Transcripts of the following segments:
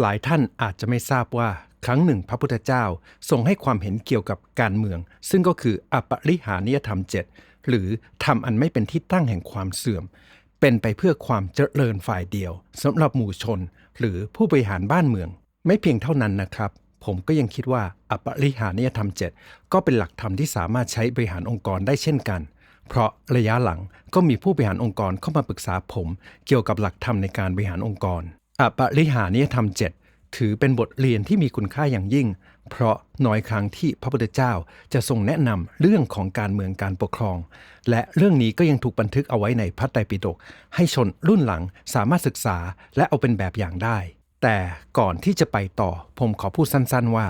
หลายท่านอาจจะไม่ทราบว่าครั้งหนึ่งพระพุทธเจ้าทรงให้ความเห็นเกี่ยวกับการเมือง ซึ่งก็คืออปริหานิยธรรมเจ็ดหรือทำอันไม่เป็นที่ตั้งแห่งความเสื่อม เป็นไปเพื่อความเจริญฝ่ายเดียวสำหรับหมู่ชน หรือผู้บริหารบ้านเมือง ไม่เพียงเท่านั้นนะครับ ผมก็ยังคิดว่าอปริหานิยธรรมเจ็ดก็เป็นหลักธรรมที่สามารถใช้บริหารองค์กรได้เช่นกัน เพราะระยะหลังก็มีผู้บริหารองค์กรเข้ามาปรึกษาผม เกี่ยวกับหลักธรรมในการบริหารองค์กร ปริหานิยธรรมเจ็ดถือเป็นบทเรียนที่มีคุณค่าอย่างยิ่ง เพราะน้อยครั้งที่พระพุทธเจ้าจะทรงแนะนำเรื่องของการเมืองการปกครอง และเรื่องนี้ก็ยังถูกบันทึกเอาไว้ในพระไตรปิฎกให้ชนรุ่นหลังสามารถศึกษาและเอาเป็นแบบอย่างได้ แต่ก่อนที่จะไปต่อ ผมขอพูดสั้นๆ ว่า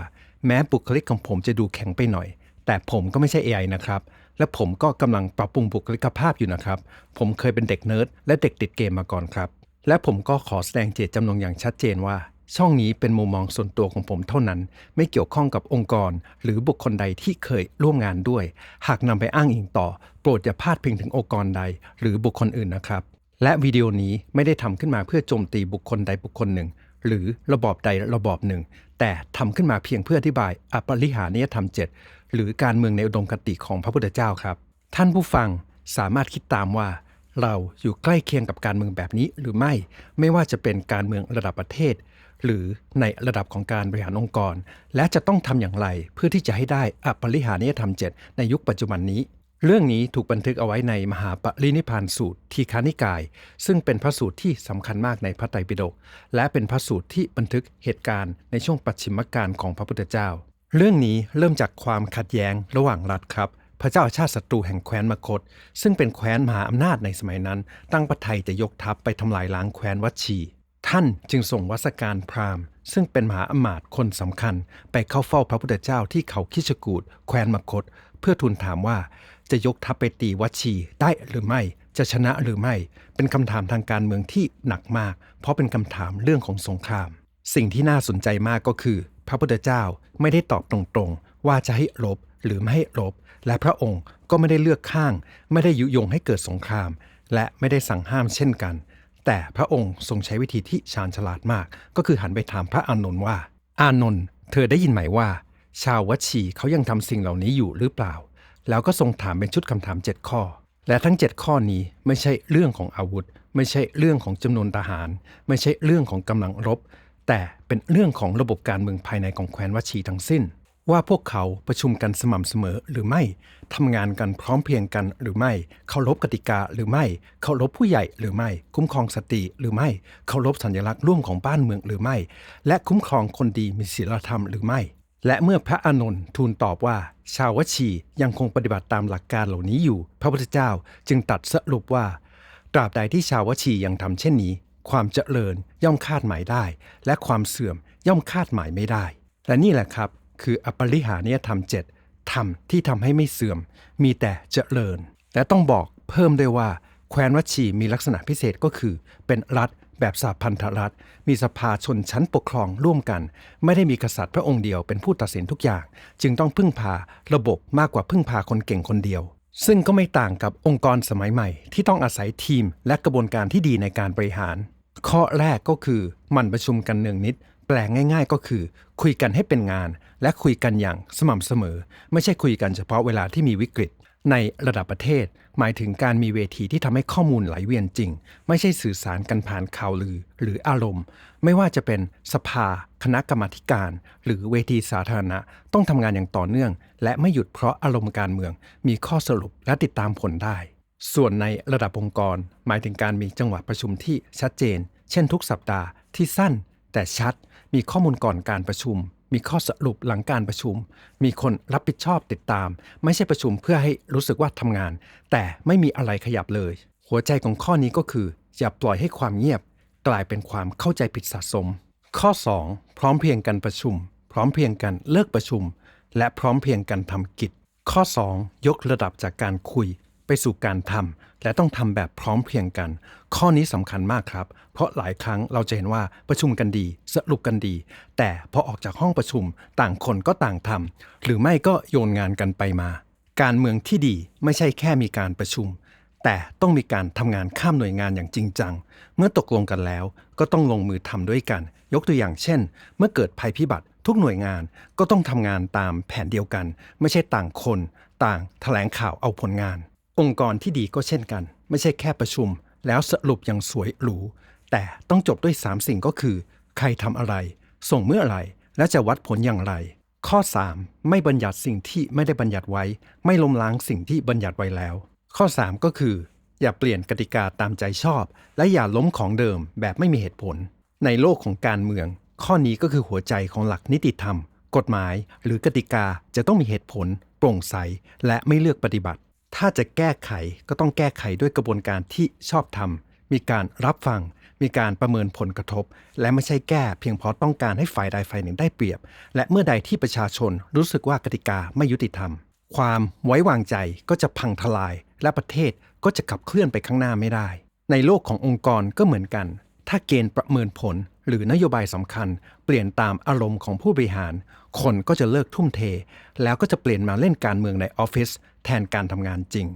แม้บุคลิกของผมจะดูแข็งไปหน่อย แต่ผมก็ไม่ใช่ AI นะครับและผมก็กำลังปรับปรุงบุคลิกภาพอยู่นะครับ ผมเคยเป็นเด็กเนิร์ดและเด็กติดเกมมาก่อนครับ และผมก็ขอแสดงเจตจำนงอย่างชัดเจนว่า ช่องนี้เป็นมุมมองส่วนตัวของผมเท่านั้น ไม่เกี่ยวข้องกับองค์กร หรือบุคคลใดที่เคยร่วมงานด้วย หากนำไปอ้างอิงต่อ โปรดอย่าพาดพิงถึงองค์กรใด หรือบุคคลอื่นนะครับ และวิดีโอนี้ไม่ได้ทำขึ้นมาเพื่อโจมตีบุคคลใดบุคคลหนึ่ง หรือระบอบใดระบอบหนึ่ง แต่ทำขึ้นมาเพียงเพื่ออธิบายอปริหานิยธรรมเจ็ดหรือการเมืองในอุดมคติของพระพุทธเจ้าครับ ท่านผู้ฟังสามารถคิดตามว่า เราอยู่ใกล้เคียงกับการเมืองแบบนี้หรือไม่ ไม่ว่าจะเป็นการเมืองระดับประเทศ หรือในระดับของการบริหารองค์กร และจะต้องทำอย่างไรเพื่อที่จะให้ได้อปริหานิยธรรมเจ็ดในยุคปัจจุบันนี้ เรื่องนี้ถูกบันทึกเอาไว้ในมหาปรินิพานสูตรทีฆานิกาย ซึ่งเป็นพระสูตรที่สำคัญมากในพระไตรปิฎกและเป็นพระสูตรที่บันทึกเหตุการณ์ในช่วงปัจฉิมกาลของพระพุทธเจ้า เรื่องนี้เริ่มจากความขัดแย้งระหว่างรัฐครับ พระเจ้าชาติศัตรูแห่งแคว้นมคต ซึ่งเป็นแคว้นมหาอำนาจในสมัยนั้น ตั้งพระไทยจะยกทัพไปทำลายล้างแคว้นวัชี ท่านจึงส่งวัสการพราหมณ์ ซึ่งเป็นมหาอมาตย์คนสำคัญ ไปเข้าเฝ้าพระพุทธเจ้าที่เขาคิชกูดแคว้นมคต เพื่อทูลถามว่าจะยกทัพไปตีวัชีได้หรือไม่จะชนะหรือไม่ เป็นคำถามทางการเมืองที่หนักมาก เพราะเป็นคำถามเรื่องของสงคราม สิ่งที่น่าสนใจมากก็คือ พระพุทธเจ้าไม่ได้ตอบตรงๆ ว่าจะให้รบ หรือไม่ให้รบ และพระองค์ก็ไม่ได้เลือกข้าง ไม่ได้ยุยงให้เกิดสงคราม และไม่ได้สั่งห้ามเช่นกัน แต่พระองค์ทรงใช้วิธีที่ชาญฉลาดมาก ก็คือหันไปถามพระอานนท์ว่า อานนท์เธอได้ยินไหมว่า ชาววัชีเขายังทำสิ่งเหล่านี้อยู่หรือเปล่า แล้วก็ทรงถามเป็นชุดคำถาม7ข้อ และทั้ง 7 ข้อนี้ไม่ใช่เรื่องของอาวุธ ไม่ใช่เรื่องของจำนวนทหาร ไม่ใช่เรื่องของกำลังรบ แต่เป็นเรื่องของระบบการเมืองภายในของแคว้นวัชีทั้งสิ้น ว่าพวกเขาประชุมกันสม่ำเสมอหรือไม่ ทำงานกันพร้อมเพรียงกันหรือไม่ เคารพกติกาหรือไม่ เคารพผู้ใหญ่หรือไม่ คุ้มครองสติหรือไม่ เคารพสัญลักษณ์ร่วมของบ้านเมืองหรือไม่ และคุ้มครองคนดีมีศีลธรรมหรือไม่ และเมื่อพระอานนท์ทูลตอบว่า ชาววชียังคงปฏิบัติตามหลักการเหล่านี้อยู่ พระพุทธเจ้าจึงตัดสรุปว่า ตราบใดที่ชาววชียังทำเช่นนี้ ความเจริญย่อมคาดหมายได้ และความเสื่อมย่อมคาดหมายไม่ได้ และนี่แหละครับ คืออปริหานิยธรรมเจ็ดธรรมที่ทำให้ไม่เสื่อม มีแต่เจริญและต้องบอกเพิ่มด้วยว่า แคว้นวัชีมีลักษณะพิเศษก็คือ เป็นรัฐแบบสาพันธรัฐ มีสภาชนชั้นปกครองร่วมกัน ไม่ได้มีกษัตริย์พระองค์เดียวเป็นผู้ตัดสินทุกอย่าง จึงต้องพึ่งพาระบบมากกว่าพึ่งพาคนเก่งคนเดียว ซึ่งก็ไม่ต่างกับองค์กรสมัยใหม่ ที่ต้องอาศัยทีมและกระบวนการที่ดีในการบริหาร ข้อแรกก็คือมันประชุมกันเนืองนิด แปลงง่าย ๆ ก็คือ คุยกันให้เป็นงาน และคุยกันอย่างสม่ำเสมอ ไม่ใช่คุยกันเฉพาะเวลาที่มีวิกฤต ในระดับประเทศ หมายถึงการมีเวทีที่ทำให้ข้อมูลไหลเวียนจริง ไม่ใช่สื่อสารกันผ่านข่าวลือ หรืออารมณ์ ไม่ว่าจะเป็นสภา คณะกรรมาการ หรือเวทีสาธารณะ ต้องทำงานอย่างต่อเนื่อง และไม่หยุดเพราะอารมณ์การเมือง มีข้อสรุปและติดตามผลได้ ส่วนในระดับองค์กร หมายถึงการมีจังหวะประชุมที่ชัดเจน เช่น ทุกสัปดาห์ที่สั้น แต่ชัด มีข้อมูลก่อนการประชุม มีข้อสรุปหลังการประชุม มีคนรับผิดชอบติดตาม ไม่ใช่ประชุมเพื่อให้รู้สึกว่าทำงาน แต่ไม่มีอะไรขยับเลย หัวใจของข้อนี้ก็คือ อย่าปล่อยให้ความเงียบ กลายเป็นความเข้าใจผิดสะสม ข้อ 2 พร้อมเพียงกันประชุม พร้อมเพียงกันเลิกประชุม และพร้อมเพียงกันทำกิจ ข้อ 2 ยกระดับจากการคุยไปสู่การทำ และต้องทำแบบพร้อมเพรียงกัน ข้อนี้สำคัญมากครับ เพราะหลายครั้งเราจะเห็นว่าประชุมกันดี สรุปกันดี แต่พอออกจากห้องประชุม ต่างคนก็ต่างทำหรือไม่ก็โยนงานกันไปมา การเมืองที่ดีไม่ใช่แค่มีการประชุม แต่ต้องมีการทำงานข้ามหน่วยงานอย่างจริงจัง เมื่อตกลงกันแล้ว ก็ต้องลงมือทำด้วยกัน ยกตัวอย่างเช่น เมื่อเกิดภัยพิบัติทุกหน่วยงานก็ต้องทำงานตามแผนเดียวกัน ไม่ใช่ต่างคน ต่างแถลงข่าวเอาผลงาน องค์กรที่ดีก็เช่นกัน ไม่ใช่แค่ประชุม แล้วสรุปอย่างสวยหรู แต่ต้องจบด้วย 3 สิ่งก็คือ ใครทำอะไร ส่งเมื่อไหร่ และจะวัดผลอย่างไร ข้อ 3 ไม่บัญญัติสิ่งที่ไม่ได้บัญญัติไว้ ไม่ล้มล้างสิ่งที่บัญญัติไว้แล้ว ข้อ 3 ก็คือ อย่าเปลี่ยนกติกาตามใจชอบ และอย่าล้มของเดิมแบบไม่มีเหตุผล ในโลกของการเมือง ข้อนี้ก็คือหัวใจของหลักนิติธรรม กฎหมาย หรือกติกาจะต้องมีเหตุผล โปร่งใส และไม่เลือกปฏิบัติ ถ้าจะแก้ไขก็ต้องแก้ไขด้วยกระบวนการที่ชอบธรรมมีการรับฟัง มีการประเมินผลกระทบ และไม่ใช่แก้เพียงเพราะต้องการให้ฝ่ายใดฝ่ายหนึ่งได้เปรียบ และเมื่อใดที่ประชาชนรู้สึกว่ากติกาไม่ยุติธรรม ความไว้วางใจก็จะพังทลาย และประเทศก็จะขับเคลื่อนไปข้างหน้าไม่ได้ ในโลกขององค์กรก็เหมือนกัน ถ้าเกณฑ์ประเมินผลหรือนโยบายสำคัญ เปลี่ยนตามอารมณ์ของผู้บริหาร คนก็จะเลิกทุ่มเท แล้วก็จะเปลี่ยนมาเล่นการเมืองในออฟฟิศ แทนการทำงานจริง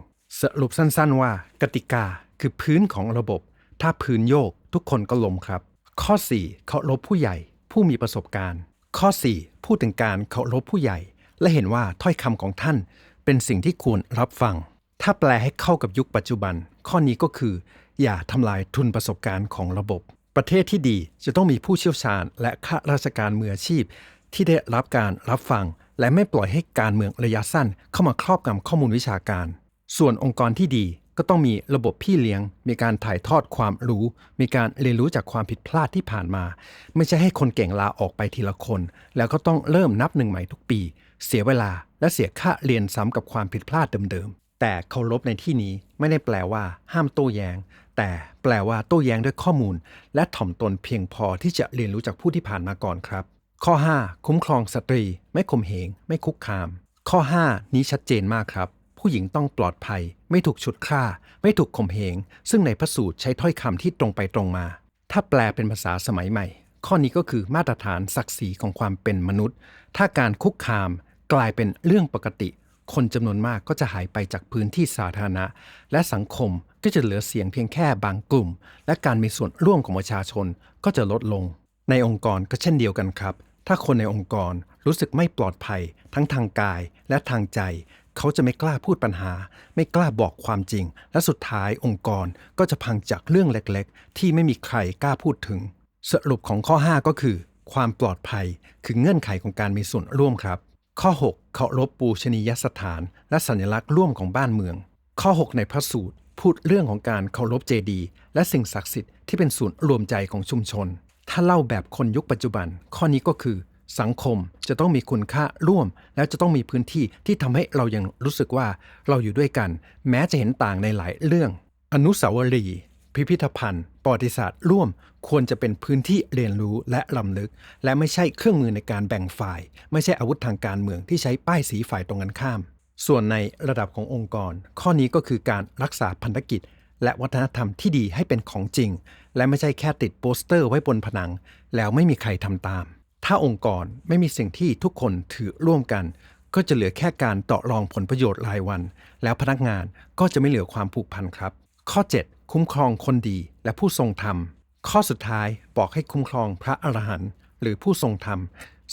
สรุปสั้นๆว่า กติกาคือพื้นของระบบ ถ้าพื้นโยกทุกคนก็ล้มครับ ข้อ 4 เคารพผู้ใหญ่ ผู้มีประสบการณ์ ข้อ 4 พูดถึงการเคารพผู้ใหญ่ และเห็นว่าถ้อยคำของท่าน เป็นสิ่งที่ควรรับฟัง ถ้าแปลให้เข้ากับยุคปัจจุบัน ข้อนี้ก็คือ อย่าทำลายทุนประสบการณ์ของระบบ ประเทศที่ดีจะต้องมีผู้เชี่ยวชาญ และข้าราชการมืออาชีพ ที่ได้รับการรับฟัง และไม่ปล่อยให้การเมืองระยะสั้นเข้ามาครอบงำข้อมูลวิชาการ ส่วนองค์กรที่ดีก็ต้องมีระบบพี่เลี้ยง มีการถ่ายทอดความรู้ มีการเรียนรู้จากความผิดพลาดที่ผ่านมา ไม่ใช่ให้คนเก่งลาออกไปทีละคน แล้วก็ต้องเริ่มนับหนึ่งใหม่ทุกปี เสียเวลาและเสียค่าเรียนซ้ำกับความผิดพลาดเดิมๆ แต่เคารพในที่นี้ไม่ได้แปลว่า ห้ามโต้แย้ง แต่แปลว่าโต้แย้งด้วยข้อมูล และถ่อมตนเพียงพอที่จะเรียนรู้จากผู้ที่ผ่านมาก่อนครับ ข้อ 5 คุ้มครองสตรี ไม่ข่มเหง ไม่คุกคาม ข้อ 5 นี้ชัดเจนมากครับ ผู้หญิงต้องปลอดภัย ไม่ถูกฉุดฆ่า ไม่ถูกข่มเหง ซึ่งในพระสูตรใช้ถ้อยคำที่ตรงไปตรงมา ถ้าแปลเป็นภาษาสมัยใหม่ ข้อนี้ก็คือมาตรฐานศักดิ์ศรีของความเป็นมนุษย์ ถ้าการคุกคามกลายเป็นเรื่องปกติ คนจำนวนมากก็จะหายไปจากพื้นที่สาธารณะ และสังคมก็จะเหลือเสียงเพียงแค่บางกลุ่ม และการมีส่วนร่วมของประชาชนก็จะลดลง ในองค์กรก็เช่นเดียวกันครับ ถ้าคนในองค์กรรู้สึกไม่ปลอดภัย ทั้งทางกายและทางใจ เขาจะไม่กล้าพูดปัญหา ไม่กล้าบอกความจริง และสุดท้ายองค์กรก็จะพังจากเรื่องเล็กๆ ที่ไม่มีใครกล้าพูดถึง สรุปของข้อ 5 ก็คือ ความปลอดภัยคือเงื่อนไขของการมีส่วนร่วมครับ ข้อ 6 เคารพปูชนียสถาน และสัญลักษณ์ร่วมของบ้านเมือง ข้อ 6 ในพระสูตรพูดเรื่องของการเคารพเจดียและสิ่งศักดิ์สิทธิ์ที่เป็นศูนย์รวมใจของชุมชน ถ้าเล่าแบบคนยุคปัจจุบัน ข้อนี้ก็คือ สังคมจะต้องมีคุณค่าร่วม แล้วจะต้องมีพื้นที่ที่ทำให้เรายังรู้สึกว่าเราอยู่ด้วยกัน แม้จะเห็นต่างในหลายเรื่อง อนุสาวรีย์พิพิธภัณฑ์ประวัติศาสตร์ร่วมควรจะเป็นพื้นที่เรียนรู้และลำลึก และไม่ใช่เครื่องมือในการแบ่งฝ่าย ไม่ใช่อาวุธทางการเมืองที่ใช้ป้ายสีฝ่ายตรงกันข้าม ส่วนในระดับขององค์กร ข้อนี้ก็คือการรักษาพันธกิจ และวัฒนธรรมที่ดีให้เป็นของจริง และไม่ใช่แค่ติดโปสเตอร์ไว้บนผนัง แล้วไม่มีใครทำตาม ถ้าองค์กรไม่มีสิ่งที่ทุกคนถือร่วมกัน ก็จะเหลือแค่การต่อรองผลประโยชน์รายวัน แล้วพนักงานก็จะไม่เหลือความผูกพันครับ ข้อ 7 คุ้มครองคนดีและผู้ทรงธรรม ข้อสุดท้ายบอกให้คุ้มครองพระอรหันต์หรือผู้ทรงธรรม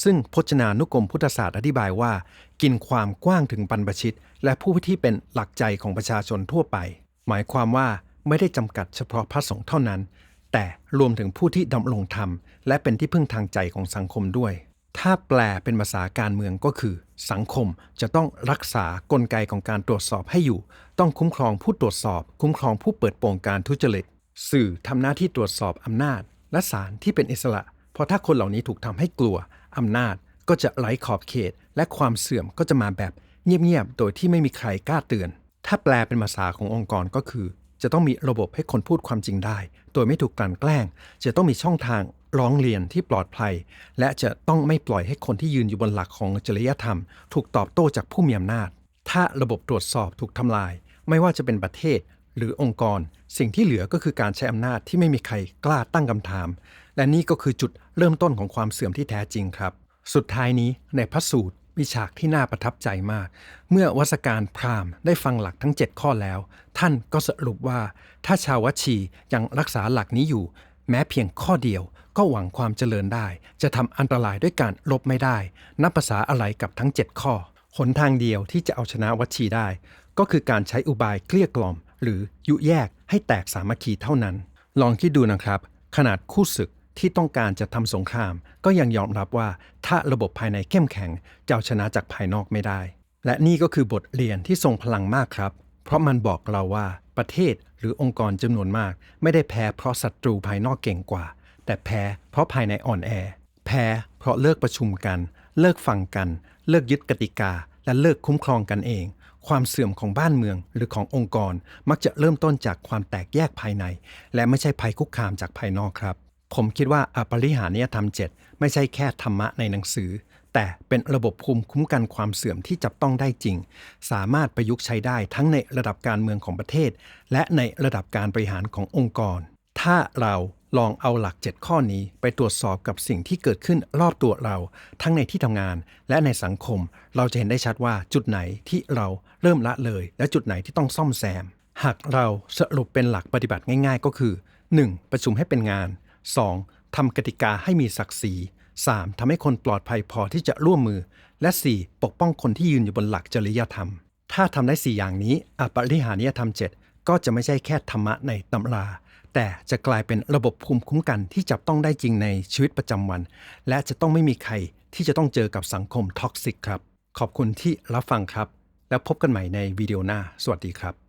ซึ่งพจนานุกรมพุทธศาสตร์อธิบายว่า กินความกว้างถึงบรรพชิต และผู้ที่เป็นหลักใจของประชาชนทั่วไป หมายความว่า ไม่ได้จำกัดเฉพาะพระสงฆ์เท่านั้น แต่รวมถึงผู้ที่ดำรงธรรม และเป็นที่พึ่งทางใจของสังคมด้วย ถ้าแปลเป็นภาษาการเมืองก็คือ สังคมจะต้องรักษากลไกของการตรวจสอบให้อยู่ ต้องคุ้มครองผู้ตรวจสอบ คุ้มครองผู้เปิดโปงการทุจริต สื่อทำหน้าที่ตรวจสอบอำนาจ และศาลที่เป็นอิสระ เพราะถ้าคนเหล่านี้ถูกทำให้กลัวอำนาจก็จะไร้ขอบเขต และความเสื่อมก็จะมาแบบเงียบๆ โดยที่ไม่มีใครกล้าเตือน ถ้าแปลเป็นภาษาขององค์กรก็คือ จะต้องมีระบบให้คนพูดความจริงได้ โดยไม่ถูกกลั่นแกล้ง จะต้องมีช่องทางร้องเรียนที่ปลอดภัย และจะต้องไม่ปล่อยให้คนที่ยืนอยู่บนหลักของจริยธรรม ถูกตอบโต้จากผู้มีอำนาจ ถ้าระบบตรวจสอบถูกทำลาย ไม่ว่าจะเป็นประเทศหรือองค์กร สิ่งที่เหลือก็คือการใช้อำนาจที่ไม่มีใครกล้าตั้งคำถาม และนี่ก็คือจุดเริ่มต้นของความเสื่อมที่แท้จริงครับ สุดท้ายนี้ในพระสูตร มีฉากที่น่าประทับใจมาก เมื่อวัสการพราหมณ์ได้ฟังหลักทั้ง 7 ข้อแล้ว ท่านก็สรุปว่า ถ้าชาววัชียังรักษาหลักนี้อยู่ แม้เพียงข้อเดียวก็หวังความเจริญได้ จะทำอันตรายด้วยการลบไม่ได้ นับภาษาอะไรกับทั้ง 7 ข้อหนทางเดียวที่จะเอาชนะวัชีได้ ก็คือการใช้อุบายเกลี้ยกล่อม หรือยุแยกให้แตกสามัคคีเท่านั้น ลองคิดดูนะครับ ขนาดคู่ศึก ที่ต้องการจะทำสงคราม ก็ยังยอมรับว่าถ้าระบบภายในเข้มแข็งจะเอาชนะจากภายนอกไม่ได้ และนี่ก็คือบทเรียนที่ทรงพลังมากครับ เพราะมันบอกเราว่าประเทศหรือองค์กรจำนวนมาก ไม่ได้แพ้เพราะศัตรูภายนอกเก่งกว่า แต่แพ้เพราะภายในอ่อนแอ แพ้เพราะเลิกประชุมกัน เลิกฟังกัน เลิกยึดกติกา และเลิกคุ้มครองกันเองความเสื่อมของบ้านเมืองหรือขององค์กร มักจะเริ่มต้นจากความแตกแยกภายใน และไม่ใช่ภัยคุกคามจากภายนอกครับ ผมคิดว่าอปริหานิยธรรม 7 ไม่ใช่แค่ธรรมะในหนังสือ แต่เป็นระบบภูมิคุ้มกันความเสื่อมที่จับต้องได้จริง สามารถประยุกต์ใช้ได้ทั้งในระดับการเมืองของประเทศ และในระดับการบริหารขององค์กร ถ้าเราลองเอาหลัก 7 ข้อนี้ไปตรวจสอบกับสิ่งที่เกิดขึ้นรอบตัวเรา ทั้งในที่ทำงานและในสังคม เราจะเห็นได้ชัดว่าจุดไหนที่เราเริ่มละเลย และจุดไหนที่ต้องซ่อมแซม หากเราสรุปเป็นหลักปฏิบัติง่าย ๆ ก็คือ 1. ประชุมให้เป็นงาน 2. ทำกติกาให้มีศักดิ์ศรี 3. ทำให้คนปลอดภัยพอที่จะร่วมมือ และ 4. ปกป้องคนที่ยืนอยู่บนหลักจริยธรรม ถ้าทำได้ 4 อย่างนี้อปริหานิยธรรม 7 ก็จะไม่ใช่แค่ธรรมะในตำรา แต่จะกลายเป็นระบบภูมิคุ้มกันที่จับต้องได้จริงในชีวิตประจำวัน และจะต้องไม่มีใครที่จะต้องเจอกับสังคมท็อกซิกครับ ขอบคุณที่รับฟังครับ แล้วพบกันใหม่ในวิดีโอหน้า สวัสดีครับ